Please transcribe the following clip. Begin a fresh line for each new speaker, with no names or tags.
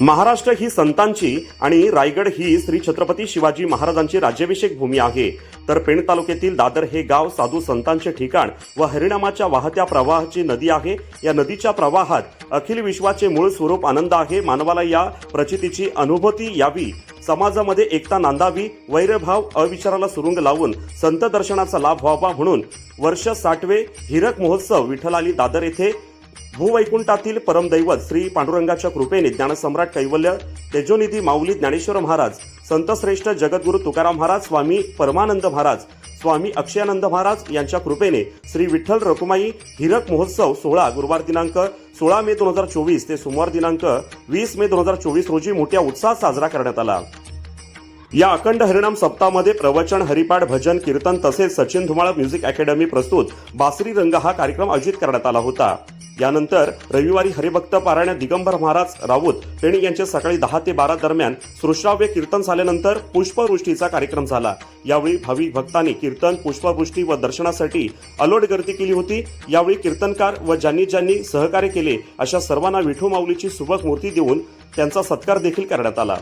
महाराष्ट्र ही संतांची आणि रायगड ही श्री छत्रपती शिवाजी महाराजांची राज्याभिषेक भूमी आहे. तर पेण तालुक्यातील दादर हे गाव साधू संतांचे ठिकाण व हरिणामाच्या वाहत्या प्रवाहाची नदी आहे. या नदीच्या प्रवाहात अखिल विश्वाचे मूळ स्वरूप आनंद आहे. मानवाला या प्रचितीची अनुभूती यावी. समाजामध्ये एकता नांदावी. वैरभाव अविचाराला सुरुंग लावून संत दर्शनाचा लाभ व्हावा म्हणून वर्ष साठवे हिरक महोत्सव विठ्ठलाली दादर येथे भूवैकुंठातील परमदैवत श्री पांडुरंगाच्या कृपेने ज्ञानसम्राट कैवल्य तेजोनिधी माऊली ज्ञानेश्वर महाराज संतश्रेष्ठ जगद्गुरु तुकाराम महाराज स्वामी परमानंद महाराज स्वामी अक्षयानंद महाराज यांच्या कृपेने श्री विठ्ठल रकुमाई हिरक महोत्सव सोहळा गुरुवार दिनांक सोळा मे दोन हजार चोवीस ते सोमवार दिनांक वीस मे दोन हजार चोवीस रोजी मोठ्या उत्साहात साजरा करण्यात आला. या अखंड हरिणाम सप्ताहामध्ये प्रवचन हरिपाठ भजन कीर्तन तसेच सचिन धुमाळ म्युझिक अकॅडमी प्रस्तुत बासरी रंग हा कार्यक्रम आयोजित करण्यात आला होता. यानंतर रविवारी हरिभक्त पारायण दिगंबर महाराज राऊत पेणी यांचे सकाळी दहा ते बारा दरम्यान सृष्टाव्य कीर्तन झाल्यानंतर पुष्पवृष्टीचा कार्यक्रम झाला. यावेळी भाविक भक्तांनी कीर्तन पुष्पवृष्टी व दर्शनासाठी अलोट गर्दी केली होती. यावेळी कीर्तनकार व ज्यांनी ज्यांनी सहकार्य केले अशा सर्वांना विठू माऊलीची सुबक मूर्ती देऊन त्यांचा सत्कार देखील करण्यात आला.